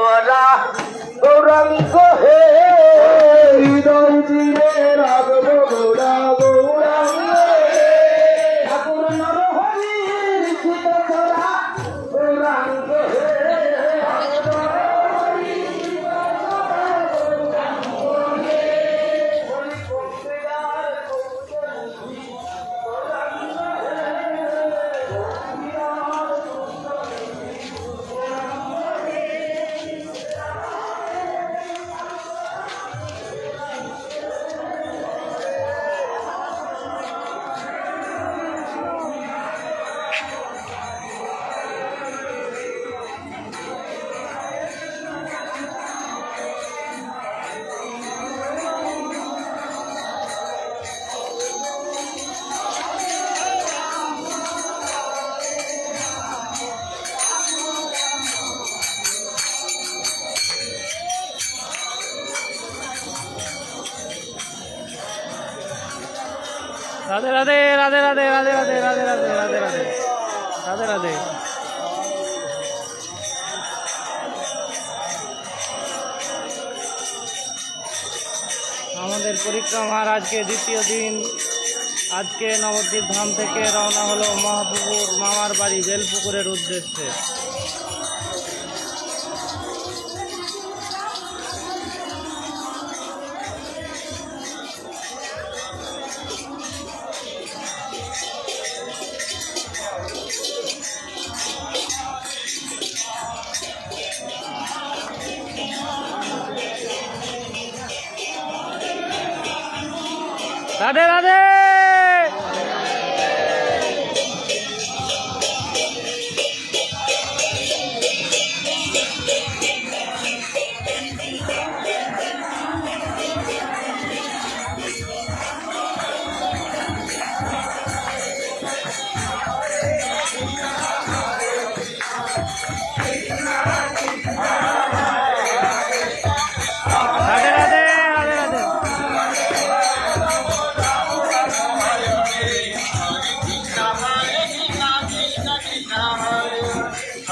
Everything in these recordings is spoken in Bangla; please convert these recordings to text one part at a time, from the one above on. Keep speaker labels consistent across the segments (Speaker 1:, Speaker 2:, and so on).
Speaker 1: করা গৌরাঙ্গ হে। হৃদয় জিরে রাগব গৌরা গৌরাঙ্গ ঠাকুর নর হরি করা গৌরাঙ্গ হে।
Speaker 2: রাধে রাধে রাধে রাধে রাধে রাধে রাধে রাধে রাধে রাধে। রাধে রাধে। আমাদের পরিক্রমার আজকে দ্বিতীয় দিন। আজকে নবদ্বীপ ধাম থেকে রওনা হলো মহাপুকুর মামার বাড়ি বেলপুকুরের উদ্দেশ্যে। রাধে রাধে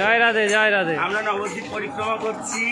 Speaker 2: জয় রাধে জয় রাধে।
Speaker 3: আমরা নবদ্বীপ পরিক্রমা করছি।